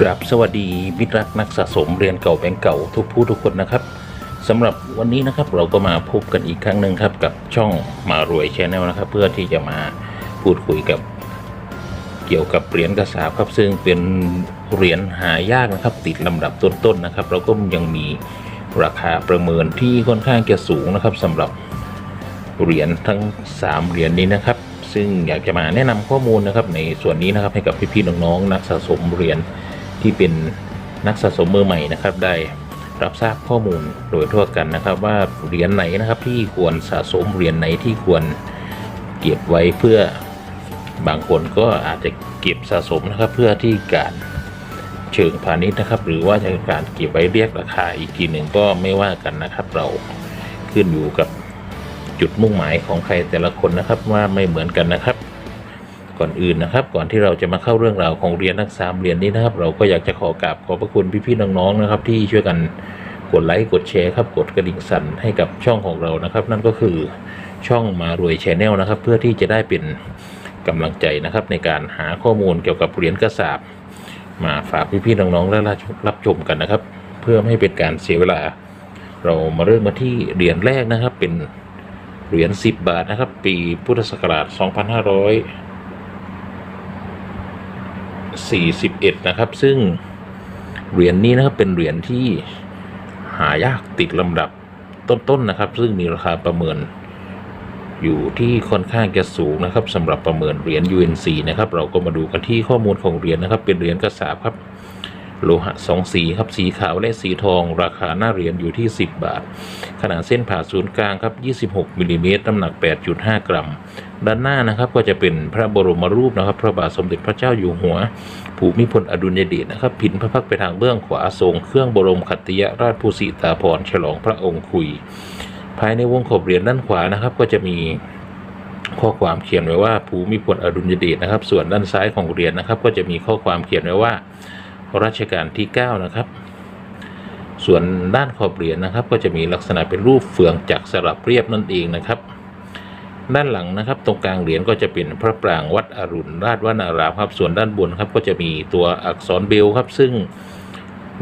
ครับสวัสดีมิตรรักนักสะสมเรียนเก่าแบงก์เก่าทุกผู้ทุกคนนะครับสำหรับวันนี้นะครับเราก็มาพบกันอีกครั้งหนึ่งครับกับช่องมารวยชแนลนะครับ เพื่อที่จะมาพูดคุยกับเกี่ยวกับเหรียญกระสาบครับ ซึ่งเป็นเหรียญหายากนะครับ ติดลำดับต้นๆนะครับเราก็ยังมีราคาประเมินที่ค่อนข้างจะสูงนะครับสำหรับเหรียญทั้ง 3 เหรียญนี้นะครับ ซึ่งอยากจะมาแนะนำข้อมูลนะครับในส่วนนี้นะครับให้กับพี่ๆน้องๆนักสะสมเหรียญ ที่เป็นนักสะสมมือใหม่นะครับได้รับทราบข้อมูลโดยทั่วกันนะครับ ว่าเหรียญไหนนะครับที่ควรสะสมเหรียญไหนที่ควรเก็บไว้เพื่อบางคนก็อาจจะเก็บสะสมนะครับเพื่อที่การเชิงพาณิชย์นะครับ หรือว่าจะการเก็บไว้เรียกราคาอีกทีหนึ่งก็ไม่ว่ากันนะครับ เราขึ้นอยู่กับจุดมุ่งหมายของใครแต่ละคนนะครับว่าไม่เหมือนกันนะครับ ก่อนอื่นนะครับ ก่อนที่เราจะมาเข้าเรื่องราวของเหรียญทั้งสามเหรียญนี้นะครับ เราก็อยากจะขอกราบขอบพระคุณพี่ๆน้องๆนะครับ ที่ช่วยกันกดไลค์กดแชร์ครับกดกระดิ่งสั่นให้กับช่องของเรานะครับ นั่นก็คือช่องมารวยแชนแนลนะครับ เพื่อที่จะได้เป็นกำลังใจนะครับในการหาข้อมูลเกี่ยวกับเหรียญกระสาบมาฝากพี่ๆน้องๆและรับชมกันนะครับ เพื่อไม่ให้เป็นการเสียเวลา เรามาเริ่มมาที่เหรียญแรกนะครับ เป็นเหรียญ10 บาทนะครับ ปีพุทธศักราช 41 นะครับ ซึ่งเหรียญนี้นะครับเป็นเหรียญที่หายากติดลำดับต้นๆนะครับ ซึ่งมีราคาประเมิน อยู่ที่ค่อนข้างจะสูงนะครับสำหรับประเมินเหรียญ UNC นะครับ เราก็มาดูกันที่ข้อมูลของเหรียญนะครับ เป็นเหรียญกระสาบครับโลหะสองสีครับสีขาวและสีทอง ราคาหน้าเหรียญอยู่ที่ 10 บาท ขนาดเส้นผ่าศูนย์กลางครับ 26มิลลิเมตรน้ำหนัก 8.5 กรัม ด้านหน้านะครับ ก็จะเป็นพระบรมรูปนะครับ พระบาทสมเด็จพระเจ้าอยู่หัว ภูมิพลอดุลยเดชนะครับ ผินพระพักไปทางเบื้องขวาทรงเครื่องบรมขัตติยราชภูสิตาภรฉลองพระองค์คุย ภายในวงขอบเหรียญด้านขวานะครับ ก็จะมีข้อความเขียนไว้ว่าภูมิพลอดุลยเดชนะครับ ส่วนด้านซ้ายของเหรียญนะครับ ก็จะมีข้อความเขียนไว้ว่ารัชกาลที่ 9 นะครับ ส่วนด้านขอบเหรียญนะครับ ก็จะมีลักษณะเป็นรูปเฟืองจักรสลับเรียบนั่นเองนะครับ ด้านหลังนะครับ ตรงกลางเหรียญก็จะเป็นพระปรางวัดอรุณราชวนารามครับ ส่วนด้านบนครับก็จะมีตัวอักษรเบลครับ ซึ่ง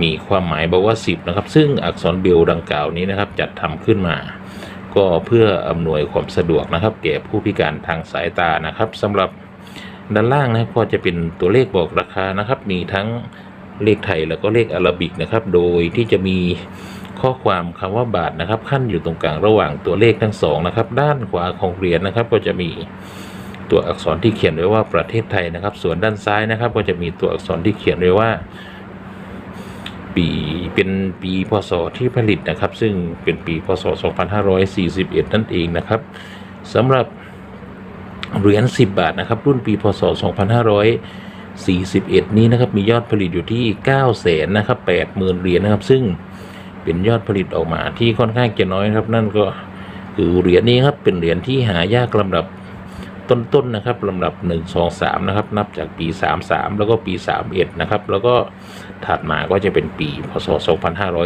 มีความหมายบอกว่า10นะครับ ซึ่งอักษรเบลดังกล่าวนี้นะครับ จัดทำขึ้นมา ก็เพื่ออำนวยความสะดวกนะครับ แก่ผู้พิการทางสายตานะครับสำหรับด้านล่างนะครับก็จะเป็นตัวเลขบอกราคานะครับ มีทั้งเลขไทยแล้วก็เลขอาราบิกนะครับ โดยที่จะมี ข้อความคำว่าบาทนะครับ ขั้นอยู่ตรงกลางระหว่างตัวเลขทั้งสองนะครับ ด้านขวาของเหรียญนะครับ ก็จะมีตัวอักษรที่เขียนไว้ว่าประเทศไทยนะครับ ส่วนด้านซ้ายนะครับ ก็จะมีตัวอักษรที่เขียนไว้ว่า ปีเป็นปีพศที่ผลิตนะครับ ซึ่งเป็นปีพศ 2541 นั่นเองนะครับสำหรับเหรียญ10 บาทนะครับ รุ่นปีพศ 2541 นี้นะครับมียอดผลิตอยู่ที่9แสนนะครับ80,000 เหรียญนะครับ ซึ่ง เป็นยอดผลิตออกมาที่ค่อนข้างจะน้อยครับ นั่นก็คือเหรียญนี้ครับเป็นเหรียญที่หายากลำดับต้นๆนะครับลำดับ 1 2 3 นะครับ นับจากปี 33 แล้วก็ปี 31 นะครับ แล้วก็ถัดมาก็จะเป็นปีพศ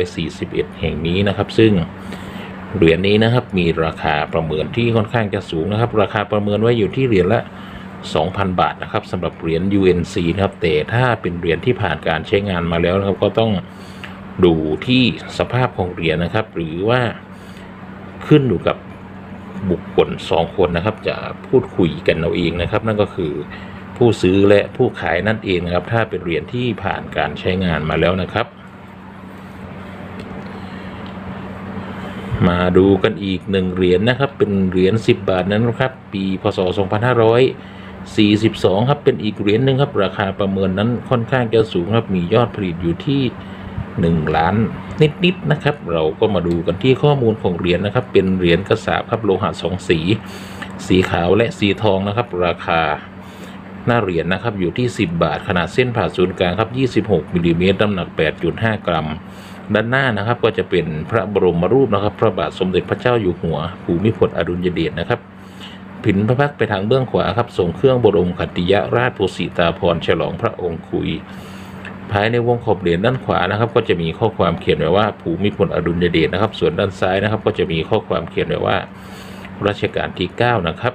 2541 แห่งนี้นะครับ ซึ่งเหรียญนี้นะครับมีราคาประเมินที่ค่อนข้างจะสูงนะครับ ราคาประเมินไว้อยู่ที่เหรียญละ 2,000 บาทนะครับสำหรับเหรียญ UNC นะครับแต่ถ้าเป็นเหรียญที่ผ่านการใช้งานมาแล้วนะครับก็ต้อง ดูที่สภาพของเหรียญนะครับ หรือว่าขึ้นอยู่กับบุคคลสองคนนะครับ จะพูดคุยกันเอาเองนะครับ นั่นก็คือผู้ซื้อและผู้ขายนั่นเองนะครับ ถ้าเป็นเหรียญที่ผ่านการใช้งานมาแล้วนะครับ มาดูกันอีกหนึ่งเหรียญนะครับ เป็นเหรียญ10 บาทนั้นครับ ปีพศ 2542 ครับเป็นอีกเหรียญหนึ่งครับ ราคาประเมินนั้นค่อนข้างจะสูงครับมียอดผลิตอยู่ที่ 1 ล้านนิดๆนะครับ เราก็มาดูกันที่ข้อมูลของเหรียญนะครับ เป็นเหรียญกระสาบครับโลหะสองสี สีขาวและสีทองนะครับ ราคาหน้าเหรียญนะครับอยู่ที่ 10 บาท ขนาดเส้นผ่าศูนย์กลางครับ 26มิลลิเมตรน้ำหนัก 8.5 กรัม ด้านหน้านะครับก็จะเป็นพระบรมรูปนะครับ พระบาทสมเด็จพระเจ้าอยู่หัว ภูมิพลอดุลยเดชนะครับผินพระพักไปทางเบื้องขวาครับส่งเครื่องบรมขัตติยราชภูสิตาภรฉลองพระองค์คุย ภายในวงขอบเหรียญด้านขวานะครับ ก็จะมีข้อความเขียนไว้ว่าภูมิพลอดุลยเดชนะครับ ส่วนด้านซ้ายนะครับ ก็จะมีข้อความเขียนไว้ว่ารัชกาลที่ 9 นะครับ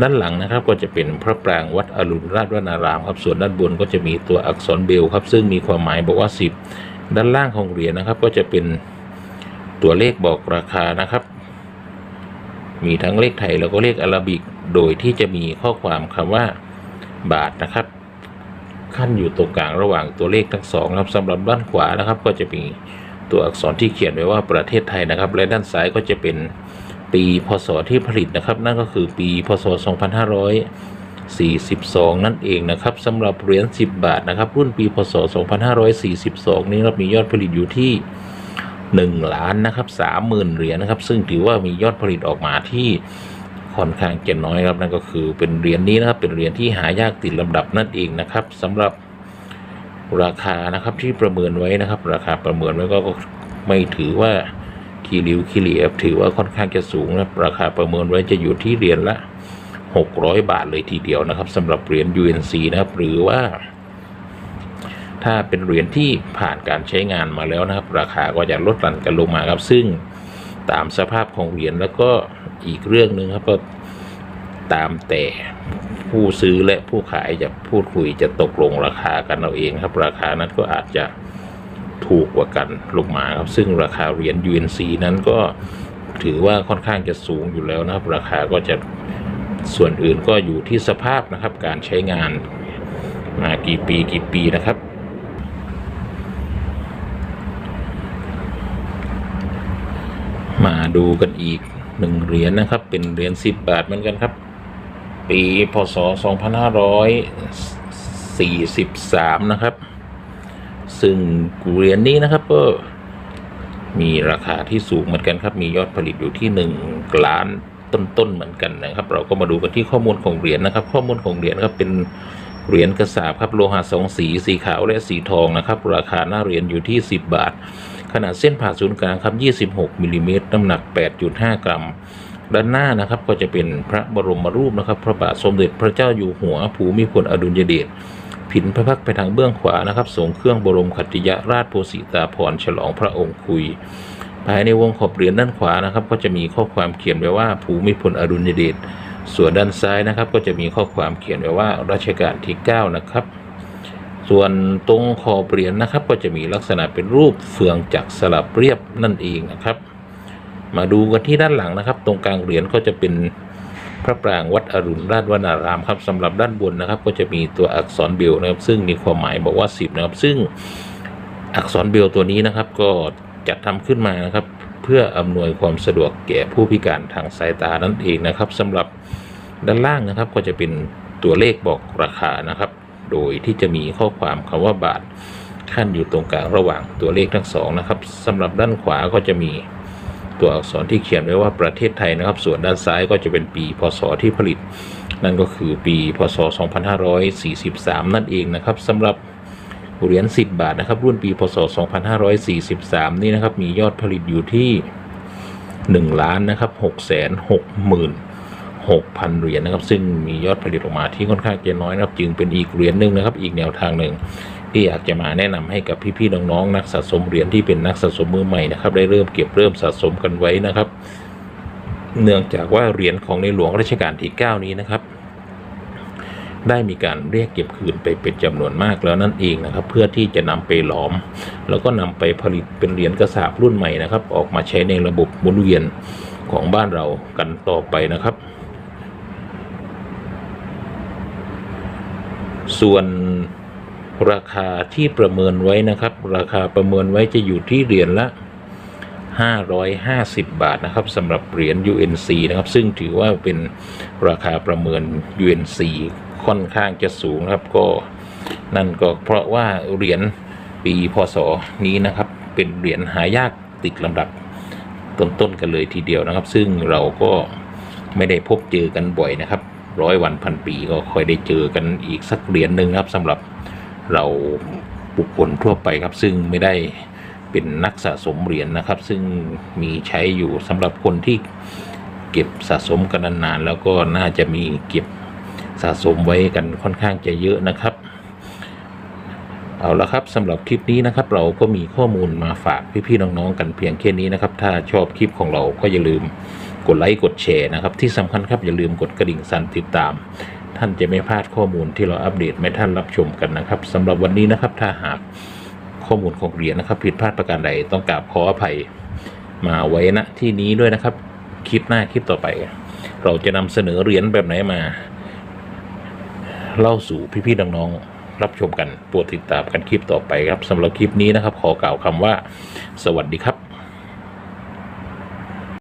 ด้านหลังนะครับก็จะเป็นพระปรางวัดอรุณราชวนารามครับส่วนด้านบนก็จะมีตัวอักษรเบลครับซึ่งมีความหมายบอกว่า 10 ด้านล่างของเหรียญนะครับ ก็จะเป็นตัวเลขบอกราคานะครับ มีทั้งเลขไทยแล้วก็เลขอาราบิก โดยที่จะมีข้อความคำว่าบาทนะครับ ขั้นอยู่ตรงกลางระหว่างตัวเลขทั้งสองครับสำหรับด้านขวานะครับ ก็จะมีตัวอักษรที่เขียนไว้ว่าประเทศไทยนะครับ และด้านซ้ายก็จะเป็นปีพศที่ผลิตนะครับ นั่นก็คือปีพศ 2542 นั่นเองนะครับสำหรับเหรียญ10 บาทนะครับ รุ่นปีพศ 2542 นี้ครับมียอดผลิตอยู่ที่ 1 ล้านนะครับ30,000เหรียญนะครับ ซึ่งถือว่ามียอดผลิตออกมาที่ ค่อนข้างจะน้อยครับนั่นก็คือเป็นเหรียญนี้นะครับเป็นเหรียญที่หายากติดลำดับนั่นเองนะครับสำหรับราคานะครับที่ประเมินไว้นะครับ ราคาประเมินไว้ก็ไม่ถือว่าคีริวคีเรียถือว่าค่อนข้างจะสูงนะครับราคาประเมินไว้จะอยู่ที่เหรียญละ 600 บาทเลยทีเดียวนะครับสำหรับเหรียญ UNC นะครับ หรือว่า ถ้าเป็นเหรียญที่ผ่านการใช้งานมาแล้วนะครับ ราคาก็จะลดหลั่นกันลงมาครับซึ่ง ตามสภาพของเหรียญแล้วก็อีกเรื่องหนึ่งครับก็ตามแต่ผู้ซื้อและผู้ขายจะพูดคุยจะตกลงราคากันเอาเองครับ ราคานั้นก็อาจจะถูกกว่ากันลงมาครับ ซึ่งราคาเหรียญ UNC นั้นก็ถือว่าค่อนข้างจะสูงอยู่แล้วนะครับ ราคาก็จะส่วนอื่นก็อยู่ที่สภาพนะครับ การใช้งานมากี่ปีกี่ปีนะครับ มาดูกันอีกหนึ่งเหรียญนะครับ เป็นเหรียญสิบบาทเหมือนกันครับ ปีพศ2543นะครับ ซึ่งเหรียญนี้นะครับก็มีราคาที่สูงเหมือนกันครับ มียอดผลิตอยู่ที่1ล้านต้นๆเหมือนกันนะครับ เราก็มาดูกันที่ข้อมูลของเหรียญนะครับ ข้อมูลของเหรียญครับเป็นเหรียญกระสาบครับโลหะสองสีสีขาวและสีทองนะครับ ราคาหน้าเหรียญอยู่ที่ 10 บาท ขนาดเส้นผ่าศูนย์กลางครับ 26มิลลิเมตรน้ำหนัก 8.5 กรัม ด้านหน้านะครับก็จะเป็นพระบรมรูปนะครับ พระบาทสมเด็จพระเจ้าอยู่หัวภูมิพลอดุลยเดชผินพระพักไปทางเบื้องขวานะครับทรงเครื่องบรมขัติยราชโพสิตาภรฉลองพระองค์คุย ภายในวงขอบเหรียญด้านขวานะครับ ก็จะมีข้อความเขียนไว้ว่าภูมิพลอดุลยเดชส่วนด้านซ้ายนะครับ ก็จะมีข้อความเขียนไว้ว่ารัชกาลที่ 9 นะครับ ส่วนตรงขอบเหรียญนะครับ ก็จะมีลักษณะเป็นรูปเฟืองจักรสลับเรียบนั่นเองนะครับ มาดูกันที่ด้านหลังนะครับ ตรงกลางเหรียญก็จะเป็นพระปรางวัดอรุณราชวนารามครับสำหรับด้านบนนะครับ ก็จะมีตัวอักษรเบลนะครับ ซึ่งมีความหมายบอกว่า 10 นะครับ ซึ่งอักษรเบลตัวนี้นะครับ ก็จัดทำขึ้นมานะครับ เพื่ออำนวยความสะดวกแก่ผู้พิการทางสายตานั่นเองนะครับสำหรับด้านล่างนะครับก็จะเป็นตัวเลขบอกราคานะครับ โดยที่จะมีข้อความคำว่าบาทขั้นอยู่ตรงกลางระหว่างตัวเลขทั้งสองนะครับสำหรับด้านขวาก็จะมีตัวอักษรที่เขียนไว้ว่าประเทศไทยนะครับ ส่วนด้านซ้ายก็จะเป็นปีพศที่ผลิต นั่นก็คือปีพศ 2543 นั่นเองนะครับสำหรับเหรียญ10 บาทนะครับ รุ่นปีพศ 2543 นี่นะครับ มียอดผลิตอยู่ที่ 1 ล้านนะครับ6 6 6 0 0 6,000 เหรียญนะครับ ซึ่งมียอดผลิตออกมาที่ค่อนข้างจะน้อยนะครับ จึงเป็นอีกเหรียญหนึ่งนะครับ อีกแนวทางหนึ่งที่อยากจะมาแนะนำให้กับพี่ๆน้องๆนักสะสมเหรียญที่เป็นนักสะสมมือใหม่นะครับ ได้เริ่มเก็บเริ่มสะสมกันไว้นะครับ เนื่องจากว่าเหรียญของในหลวงรัชกาลที่ 9 นี้นะครับ ได้มีการเรียกเก็บคืนไปเป็นจำนวนมากแล้วนั่นเองนะครับ เพื่อที่จะนำไปหลอม แล้วก็นำไปผลิตเป็นเหรียญกระสาบรุ่นใหม่นะครับ ออกมาใช้ในระบบหมุนเวียนของบ้านเรากันต่อไปนะครับ ส่วนราคาที่ประเมินไว้นะครับ ราคาประเมินไว้จะอยู่ที่เหรียญละ 550 บาทนะครับสำหรับเหรียญ UNC นะครับ ซึ่งถือว่าเป็นราคาประเมิน UNC ค่อนข้างจะสูงนะครับก็นั่นก็เพราะว่าเหรียญปีพศนี้นะครับ เป็นเหรียญหายากติดลำดับต้นๆกันเลยทีเดียวนะครับ ซึ่งเราก็ไม่ได้พบเจอกันบ่อยนะครับ ร้อยวันพันปีก็ค่อยได้เจอกันอีกสักเหรียญหนึ่งครับสำหรับเราบุคคลทั่วไปครับ ซึ่งไม่ได้เป็นนักสะสมเหรียญนะครับ ซึ่งมีใช้อยู่สำหรับคนที่เก็บสะสมกันนานๆแล้วก็น่าจะมีเก็บสะสมไว้กันค่อนข้างจะเยอะนะครับ เอาละครับสำหรับคลิปนี้นะครับ เราก็มีข้อมูลมาฝากพี่ๆน้องๆกันเพียงแค่นี้นะครับ ถ้าชอบคลิปของเราก็อย่าลืม กดไลค์กดแชร์นะครับ ที่สำคัญครับอย่าลืมกดกระดิ่งสั่นติดตาม ท่านจะไม่พลาดข้อมูลที่เราอัปเดตให้ท่านรับชมกันนะครับสำหรับวันนี้นะครับถ้าหากข้อมูลของเหรียญนะครับ ผิดพลาดประการใดต้องกราบขออภัยมาไว้ณที่นี้ด้วยนะครับคลิปหน้าคลิปต่อไป เราจะนำเสนอเหรียญแบบไหนมา เล่าสู่พี่ๆน้องๆรับชมกันโปรดติดตามกันคลิปต่อไปครับสำหรับคลิปนี้นะครับ ขอกล่าวคำว่า สวัสดีครับ